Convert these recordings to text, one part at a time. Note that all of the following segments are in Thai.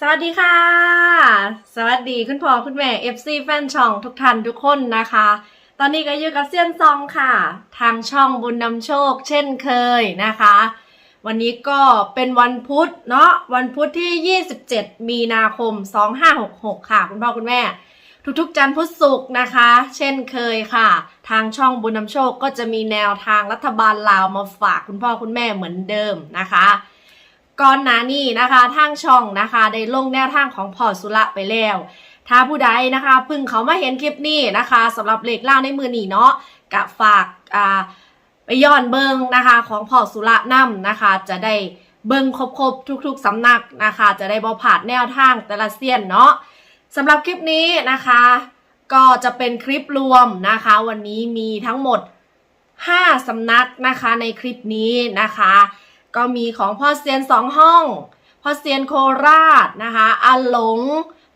สวัสดีค่ะ สวัสดีคุณพ่อคุณแม่ FC แฟนช่องทุกท่านทุกคนนะคะ ตอนนี้ก็อยู่กับเซียนซองค่ะ ทางช่องบุญนำโชคเช่นเคยนะคะ วันนี้ก็เป็นวันพุธเนาะวันพุธที่ 27 มีนาคม 2566 ค่ะ คุณพ่อคุณแม่ ทุกๆ จันทร์พุธศุกร์นะคะ เช่นเคยค่ะ ทางช่องบุญนำโชคก็จะมีแนวทางรัฐบาลลาวมาฝากคุณพ่อคุณแม่เหมือนเดิมนะคะ ก่อนหน้านี้นะคะทางช่องนะคะได้ลงแนวทางของพอสุระไปแล้ว ถ้าผู้ใดนะคะพิ่งเขามาเห็นคลิปนี้นะคะสำหรับเลขเล่าในมือนีเนาะกะฝากอ่าไปย้อนเบิงนะคะของพอสุระนํนะคะ จะได้เบิงครบๆทุกๆสำนักนะคะ จะได้บ่ผาดแนวทางแต่ละเซียนเนาะสำหรับคลิปนี้นะคะ ก็จะเป็นคลิปรวมนะคะ วันนี้มีทั้งหมด 5สำนักนะคะในคลิปนี้นะคะ ก็มีของพ่อเซียนสองห้อง พ่อเซียนโคราชนะคะอาหลง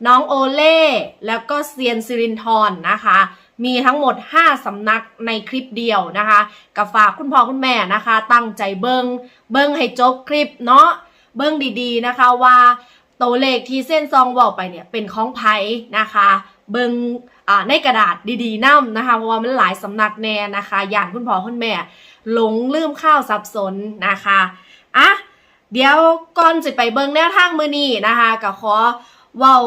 น้องโอเล่ แล้วก็เซียนซิรินทรนะคะ มีทั้งหมด 5 สำนักในคลิปเดียวนะคะกับฝากคุณพ่อคุณแม่นะคะ ตั้งใจเบิงเบิ้งให้จบคลิปเนาะ เบิ้งดีๆนะคะว่าตัวเลขที่เส้นซองบอกไปเนี่ยเป็นของไผ่นะคะ เบิงในกระดาษดีๆนํนะคะ เพราะว่ามันหลายสำนักแน่นะคะ อย่านคุณพ่อคุณแม่ หลงลืมข้าวสับสนนะคะอะเดี๋ยวก่อนจะไปเบิงแนวทางมือนี้นะคะก็ขอเว้า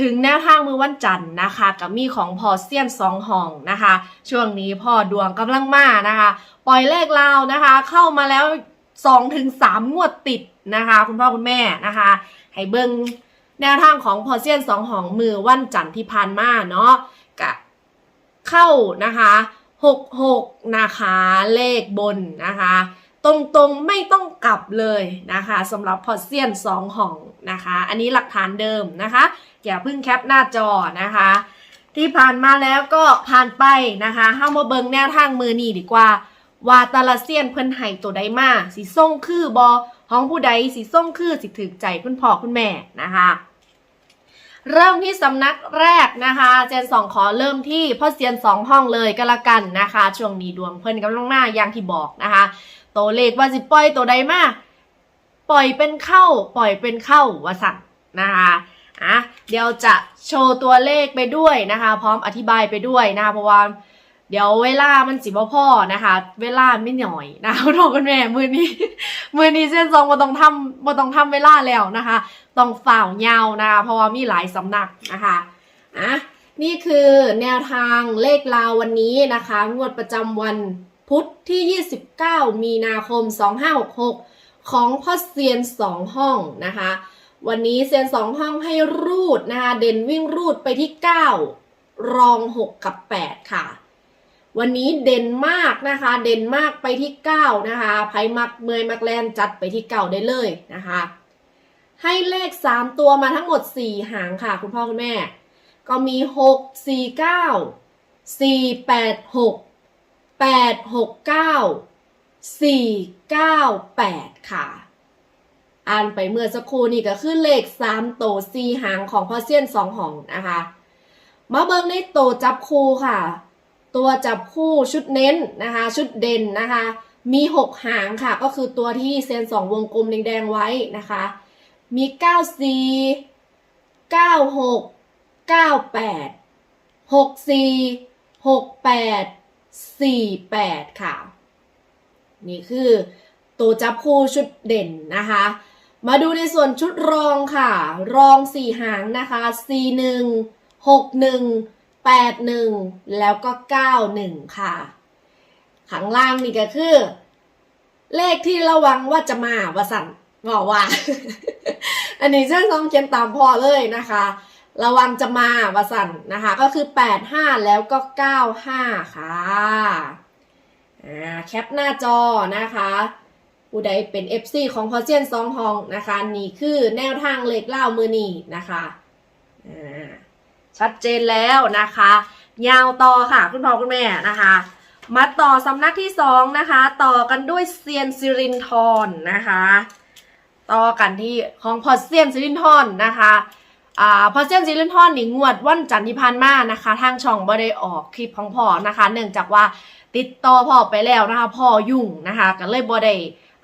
ถึงแนวทางมือวันจันทร์นะคะกับมีของพอเซียนสองห้องนะคะ ช่วงนี้พ่อดวงกำลังมานะคะ ปล่อยเลขลาวนะคะ เข้ามาแล้ว2ถึง3งวดติดนะคะ คุณพ่อคุณแม่นะคะ ให้เบิงแนวทางของพอเซียนสองห้องมือวันจันทร์ที่ผ่านมาเนาะกะเข้านะคะ หกหกนะคะ เลขบนนะคะ ตรงๆไม่ต้องกลับเลยนะคะสำหรับพอเซียนสองห่องนะคะ อันนี้หลักฐานเดิมนะคะ อย่าเพิ่งแคปหน้าจอนะคะ ที่ผ่านมาแล้วก็ผ่านไปนะคะห้ามาเบิงแนวทางมือนี่ดีกว่า ว่าตาละเซียนเพิ่นให้ตัวใดมาสีส่งคือบอห้องผู้ใดสีส่งคือสิถึกใจคุณพ่อคุณแม่นะคะ เริ่มที่สำนักแรกนะคะ เจนสองขอเริ่มที่พ่อเซียนสองห้องเลยก็แล้วกันนะคะ ช่วงนี้ดวงเพิ่นกำลังมาอย่างที่บอกนะคะ ตัวเลขว่าสิปล่อยตัวใดมาปล่อยเป็นเข้า ปล่อยเป็นเข้าวาสั่งนะคะอะเดี๋ยวจะโชว์ตัวเลขไปด้วยนะคะ พร้อมอธิบายไปด้วยนะคะเพราะว่า เดี๋ยวเวลามันสิบ่พ่อนะคะ เวลาไม่หน่อยนะคะทุกคนแม่มือนี้ มือนี้เส้นซองบ่ต้องทำบ่ต้องทำเวลาแล้วนะคะ ต้องฝ่าวยาวนะคะ เพราะว่ามีหลายสำนักนะคะอะนี่คือแนวทางเลขลาววันนี้นะคะ งวดประจำวันพุธที่ 29 มีนาคม 2566 ของพ่อเซียน 2 ห้องนะคะ วันนี้เซียน 2 ห้องให้รูดนะคะ เด่นวิ่งรูดไปที่ 9 รอง 6 กับ 8 ค่ะ วันนี้เด่นมากนะคะ เด่นมากไปที่9นะคะไพ่มักเมยมักแลนจัดไปที่9ได้เลยนะคะ ให้เลข 3 ตัวมาทั้งหมด 4 หางค่ะ คุณพ่อคุณแม่ ก็มี 6 4 9 4 8 6 8 6 9 4 9 8 ค่ะ อ่านไปเมื่อสักครู่นี่ก็คือเลข 3 โต 4 หางของพ่อเซียน 2 หองนะคะ มาเบิ่งในโตจับคู่ค่ะ ตัวจับคู่ชุดเน้นนะคะ ชุดเด่นนะคะ มี 6 หางค่ะ ก็คือตัวที่เซียน2วงกลมแดงๆไว้นะคะ มี 94 96 98 64 68 48 ค่ะ นี่คือตัวจับคู่ชุดเด่นนะคะ มาดูในส่วนชุดรองค่ะ รอง 4 หางนะคะ 41 61 81 แล้วก็ 91 ค่ะ ข้างล่างนี่ก็คือ เลขที่ระวังว่าจะมาว่าสั่นบอกว่า อันนี้เช่นซองเขียนตามพอเลยนะคะ ระวังจะมาวาสันนะคะ ก็คือ 85 แล้วก็ 95 ค่ะอ่าแคปหน้าจอนะคะผู้ใดเป็น FC ของพอเซียนซองฮองนะคะ นี่คือแนวทางเลขเล่ามือนีนะคะอ่า ชัดเจนแล้วนะคะ ยาวต่อค่ะคุณพ่อคุณแม่นะคะ มาต่อสำนักที่สองนะคะ ต่อกันด้วยเซียนซิรินทรนนะคะ ต่อกันที่ของพอเซียนซิรินทรนนะคะอ่าพอเซียนซิรินทรนี่งวดวันจันทร์ที่ผ่านมานะคะ ทางช่องบ่ได้ออกคลิปของพ่อนะคะ เนื่องจากว่าติดต่อพ่อไปแล้วนะคะ พ่อยุ่งนะคะก็เลยบ่ได้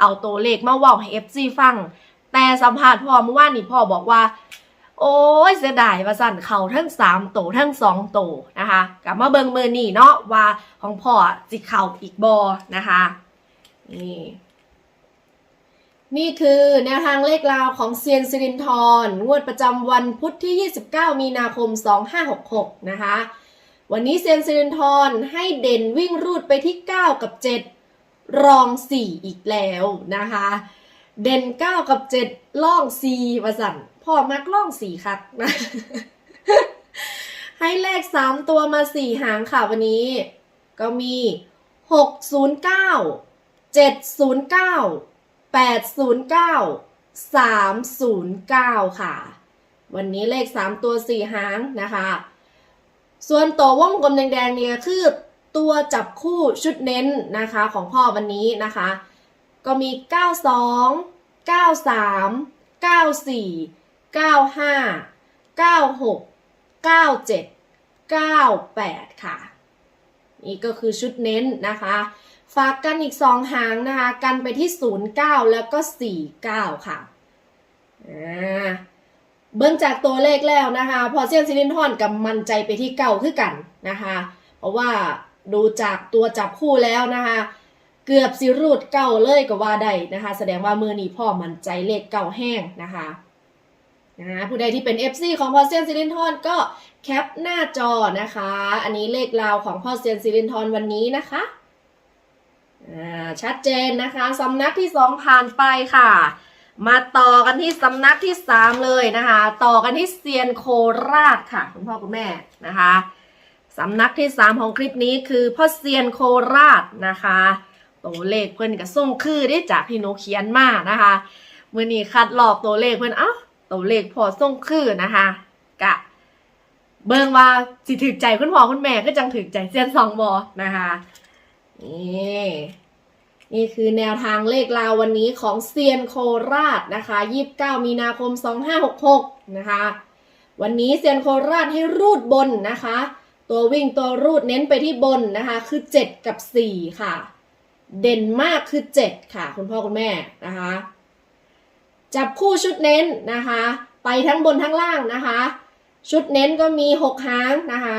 เอาตัวเลขมาว่าให้ FC ฟัง แต่สัมภาษณ์พ่อเมื่อวานนี่พ่อบอกว่า โอ้ยเสียดายว่าสั่นเข่าทั้งสามโตทั้งสองโตนะคะกลับมาเบิงมือนี่เนาะว่าของพ่อจิเข่าอีกบอนะคะนี่นี่คือแนวทางเลขราวของเซียนซิรินทรงวดประจำวันพุธที่ 29 มีนาคม 2566 นะคะ วันนี้เซียนซิรินทรให้เด่นวิ่งรูดไปที่ 9 กับ 7 รอง 4 อีกแล้วนะคะ เด่น 9 กับ 7 ล่อง4ประสัน พ่อมักล่องสี่คักนะให้เลขสามตัวมาสี่หางค่ะวันนี้ ก็มีหกศูนย์เก้าเจ็ดศูนย์เก้าแปดศูนย์เก้าสามศูนย์เก้าค่ะ วันนี้เลขสามตัวสี่หางนะคะ ส่วนตัววงกลมแดงๆเนี่ยคือตัวจับคู่ชุดเน้นนะคะของพ่อวันนี้นะคะ ก็มีเก้าสองเก้าสามเก้าสี่ 95 96 97 98 ค่ะ นี่ก็คือชุดเน้นนะคะ ฝากกันอีก 2 หางนะคะ กันไปที่ 09 แล้วก็ 49 ค่ะอ่าเบื้องจากตัวเลขแล้วนะคะ พอเซียนซิลินทอนกับมันใจไปที่เก่าคือกันนะคะ เพราะว่าดูจากตัวจับคู่แล้วนะคะ เกือบสิรูดเก่าเลยก็ว่าได้นะคะ แสดงว่ามือนี้พ่อมันใจเลขเก่าแห้งนะคะ นะผู้ใดที่เป็น FC ของพอเซียนซิลินทอนก็แคปหน้าจอนะคะ อันนี้เลขราวของพอเซียนซิลินทอนวันนี้นะคะชัดเจนนะคะสำนักที่สองผ่านไปค่ะ มาต่อกันที่สำนักที่3เลยนะคะ ต่อกันที่เซียนโคราชค่ะคุณพ่อคุณแม่นะคะสำนักที่3ของคลิปนี้คือพ่อเซียนโคราชนะคะตัวเลขเพื่อนกับส่งคือได้จากที่หนูเขียนมานะคะเมื่อนี้คัดลอกตัวเลขเพื่อนเอ้า ตัวเลขพอส่งคือนะคะกะเบิ่งว่าสิถึกใจคุณพ่อคุณแม่ก็จังถึกใจเซียนสองบอนะคะนี่นี่คือแนวทางเลขราววันนี้ของเซียนโคราชนะคะ29 มีนาคม 2566 นะคะ วันนี้เซียนโคราชให้รูดบนนะคะ ตัววิ่งตัวรูดเน้นไปที่บนนะคะ คือ 7 กับ 4 ค่ะ เด่นมากคือ 7 ค่ะ คุณพ่อคุณแม่นะคะ จับคู่ชุดเน้นนะคะ ไปทั้งบนทั้งล่างนะคะ ชุดเน้นก็มี 6 หางนะคะ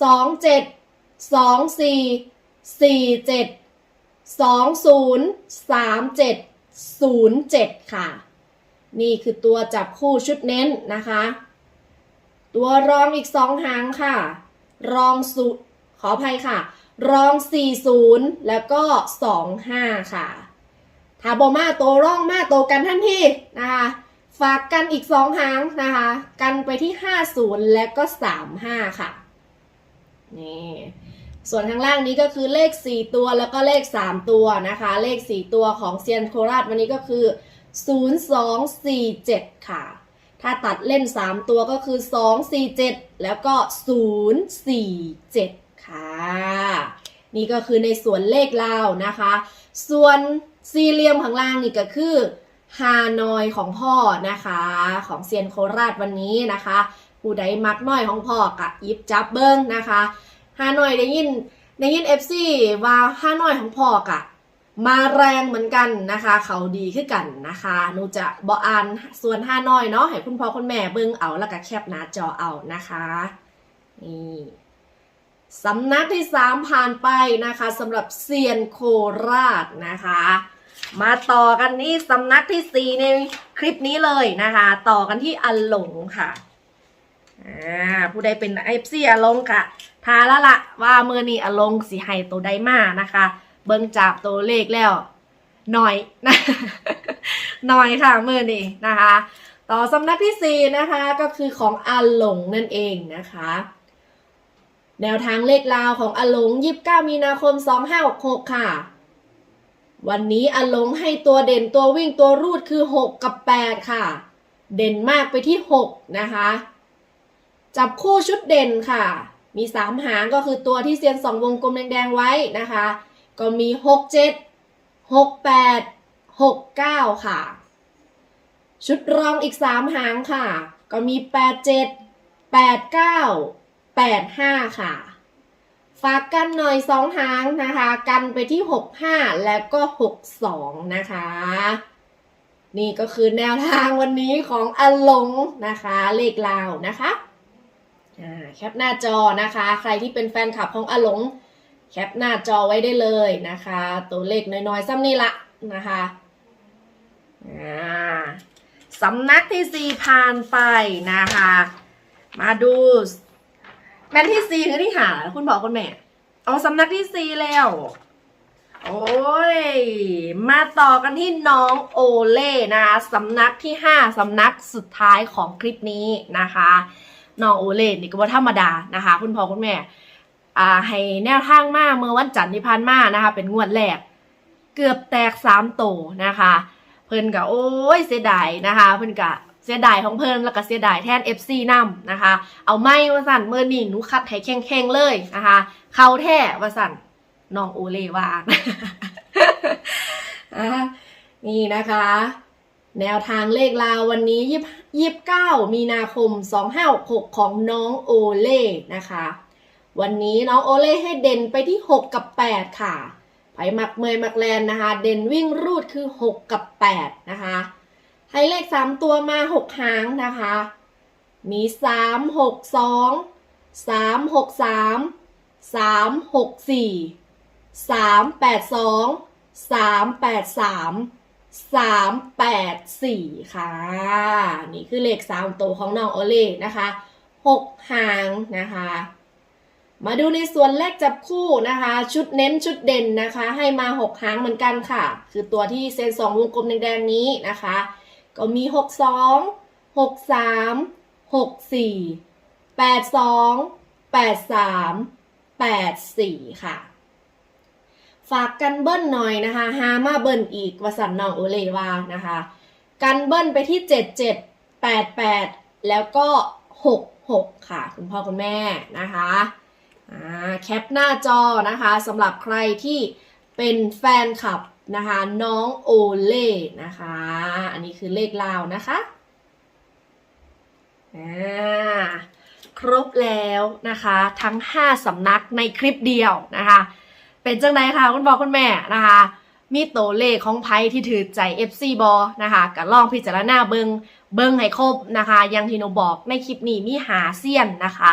2 7 2 4 4 7สองศูนย์สามเจ็ดศูนย์เจ็ดค่ะ นี่คือตัวจับคู่ชุดเน้นนะคะ ตัวรองอีกสองหางค่ะ รองสุขออภัยค่ะ รองสี่ศูนย์แล้วก็สองห้าค่ะ ถ้าบอมาโตร่องมาโตกันท่านทีนะคะฝากกันอีกสองหางนะคะ กันไปที่ห้าศูนย์และก็สามห้าค่ะ นี่ ส่วนข้างล่างนี้ก็คือเลข 4 ตัวแล้วก็เลข 3 ตัวนะคะ เลข 4 ตัวของเซียนโคราชวันนี้ก็คือ 0247 ค่ะ ถ้าตัดเล่น 3 ตัวก็คือ 247 แล้วก็ 047 ค่ะ นี่ก็คือในส่วนเลขลาวนะคะ ส่วน สี่เหลี่ยมข้างล่างนี่ก็คือฮานอยของพ่อนะคะ ของเซียนโคราชวันนี้นะคะ ผู้ใดมักน้อยของพ่อกะยิบจับเบิ้งนะคะฮานอยได้ยินได้ยินเอฟซีว่าฮานอยของพ่อกะมาแรงเหมือนกันนะคะ เขาดีขึ้นกันนะคะหนูจะบออ่านส่วนฮานอยเนาะให้คุณพ่อคุณแม่เบิ้งเอาแล้วก็แคปหน้าจอเอานะคะนี่สำนักที่สามผ่านไปนะคะสำหรับเซียนโคราชนะคะ มาต่อกันที่สำนักที่สี่ในคลิปนี้เลยนะคะ ต่อกันที่อัลหลงค่ะอ่าผู้ใดเป็นไอฟซีอลงค่ะทาแล้วละว่าเมื่อนี้อลงสีไฮตัวใดมานะคะ เบิ่งจากตัวเลขแล้วหน่อยนะหน่อยค่ะเมื่อนี้นะคะ ต่อสำนักที่สี่นะคะก็คือของอาหลงนั่นเองนะคะแนวทางเลขลาวของอาหลง 29 มีนาคม 2566 ค่ะ วันนี้อลงให้ตัวเด่นตัววิ่งตัวรูดคือ 6 กับ 8 ค่ะ เด่นมากไปที่ 6 นะคะ จับคู่ชุดเด่นค่ะ มี 3 หางก็คือตัวที่เซียนสองวงกลมแดง ๆ ไว้นะคะ ก็มี 6 7 6 8 6 9 ค่ะ ชุดรองอีก 3 หางค่ะ ก็มี 8 7 8 9 8 5 ค่ะ ฝากกันหน่อย2หางนะคะ กันไปที่6 5แล้วก็6 2นะคะ นี่ก็คือแนวทางวันนี้ของอลงนะคะ เลขลาวนะคะแคปหน้าจอนะคะ ใครที่เป็นแฟนคลับของอลงแคปหน้าจอไว้ได้เลยนะคะ ตัวเลขน้อยๆซ้ำนี่ละนะคะอ่าสำนักที่สี่ผ่านไปนะคะ มาดู แมนที่สี่คือที่หาคุณบอกคุณแม่เอาสำนักที่สี่แล้ว โอ้ย มาต่อกันที่น้องโอเล่นะคะสำนักที่5สำนักสุดท้ายของคลิปนี้นะคะน้องโอเล่นี่ก็ว่าธรรมดานะคะ คุณพ่อคุณแม่อ่าให้แนวทางมาเมื่อวันจันทร์ที่ผ่านมานะคะ เป็นงวดแรก เกือบแตกสามโตนะคะ เพิ่นก็โอ้ยเสียดายนะคะ เพิ่นก็เสียดายของเพิ่นแล้วก็เสียดายแทน FC นํนะคะ เอาไม่ว่าสั่นเมื่อนี่หนูคัดให้แข็งๆเลยนะคะ เขาแท้ว่าสั่นน้องโอเลว่าอะนี่นะคะ แนวทางเลขลาววันนี้ยี่ยี่เก้ามีนาคมสองห้าหกของน้องโอเล่นะคะ วันนี้น้องโอเล่ให้เด่นไปที่หกกับแปดค่ะ ไปมักเมยมักแลนนะคะ เด่นวิ่งรูดคือหกกับแปดนะคะ ให้เลขสามตัวมาหกหางนะคะ มีสามหกสองสามหกสามสามหกสี่สามแปดสองสามแปดสามสามแปดสี่ค่ะ นี่คือเลขสามตัวของน้องโอเล่นะคะหกหางนะคะ มาดูในส่วนเลขจับคู่นะคะ ชุดเน้นชุดเด่นนะคะ ให้มาหกหางเหมือนกันค่ะ คือตัวที่เซนสองวงกลมแดงๆนี้นะคะ ก็มีหกสองหกสามหกสี่แปดสองแปดสามแปดสี่ค่ะ ฝากกันเบิ้ลหน่อยนะคะฮามาเบิ้ลอีกวสันน้องโอเลวานะคะ กันเบิ้ลไปที่เจ็ดเจ็ดแปดแปดแล้วก็หกหกค่ะ คุณพ่อคุณแม่นะคะแคปหน้าจอนะคะสำหรับใครที่เป็นแฟนคลับ นะคะน้องโอเล่นะคะ อันนี้คือเลขลาวนะคะอ่าครบแล้วนะคะ ทั้ง 5สำนักในคลิปเดียวนะคะ เป็นจังไดคะคุณพ่อคุณแม่นะคะ มีตัวเลขของไพ่ที่ถือใจ FC บอนะคะก็ลองพิจารณาเบิงเบิงให้ครบนะคะ อยังที่หนูบอกในคลิปนี้มีหาเซียนนะคะ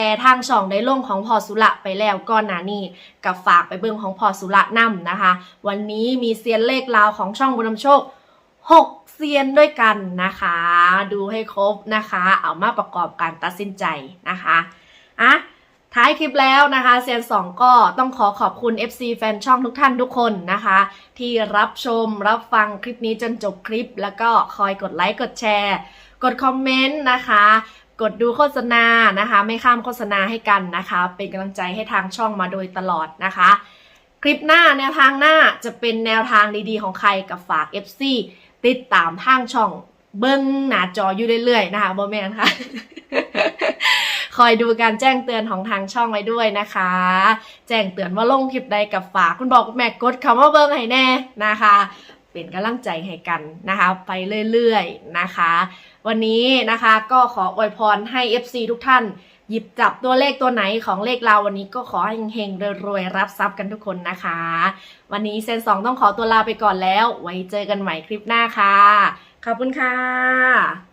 แต่ทางช่องได้ลงของพอสุระไปแล้วก่อนหน้านี้กับฝากไปเบิงของพอสุระนํนะคะ วันนี้มีเซียนเลขลาวของช่องบุญนำโชค6เซียนด้วยกันนะคะ ดูให้ครบนะคะ เอามาประกอบการตัดสินใจนะคะอะท้ายคลิปแล้วนะคะเซียนสองก็ต้องขอขอบคุณ FC แฟนช่องทุกท่านทุกคนนะคะ ที่รับชมรับฟังคลิปนี้จนจบคลิป แล้วก็คอยกดไลค์กดแชร์ กดคอมเมนต์นะคะ กดดูโฆษณานะคะ ไม่ข้ามโฆษณาให้กันนะคะ เป็นกำลังใจให้ทางช่องมาโดยตลอดนะคะ คลิปหน้าแนวทางหน้าจะเป็นแนวทางดีๆของใครกับฝาก FC ติดตามทางช่องเบิ้งหน้าจออยู่เรื่อยๆนะคะบอแมนค่ะ คอยดูการแจ้งเตือนของทางช่องไว้ด้วยนะคะ แจ้งเตือนว่าลงคลิปใดกับฝากคุณบอกคุณแม่กดคำว่าเบิ้งให้แน่นะคะ เป็นกำลังใจให้กันนะคะ ไปเรื่อยๆนะคะ วันนี้นะคะก็ขออวยพรให้ FC ทุกท่าน หยิบจับตัวเลขตัวไหนของเลขเราวันนี้ก็ขอให้เฮงๆรวยๆรับทรัพย์กันทุกคนนะคะ วันนี้เซนสองต้องขอตัวลาไปก่อนแล้ว ไว้เจอกันใหม่คลิปหน้าค่ะ ขอบคุณค่ะ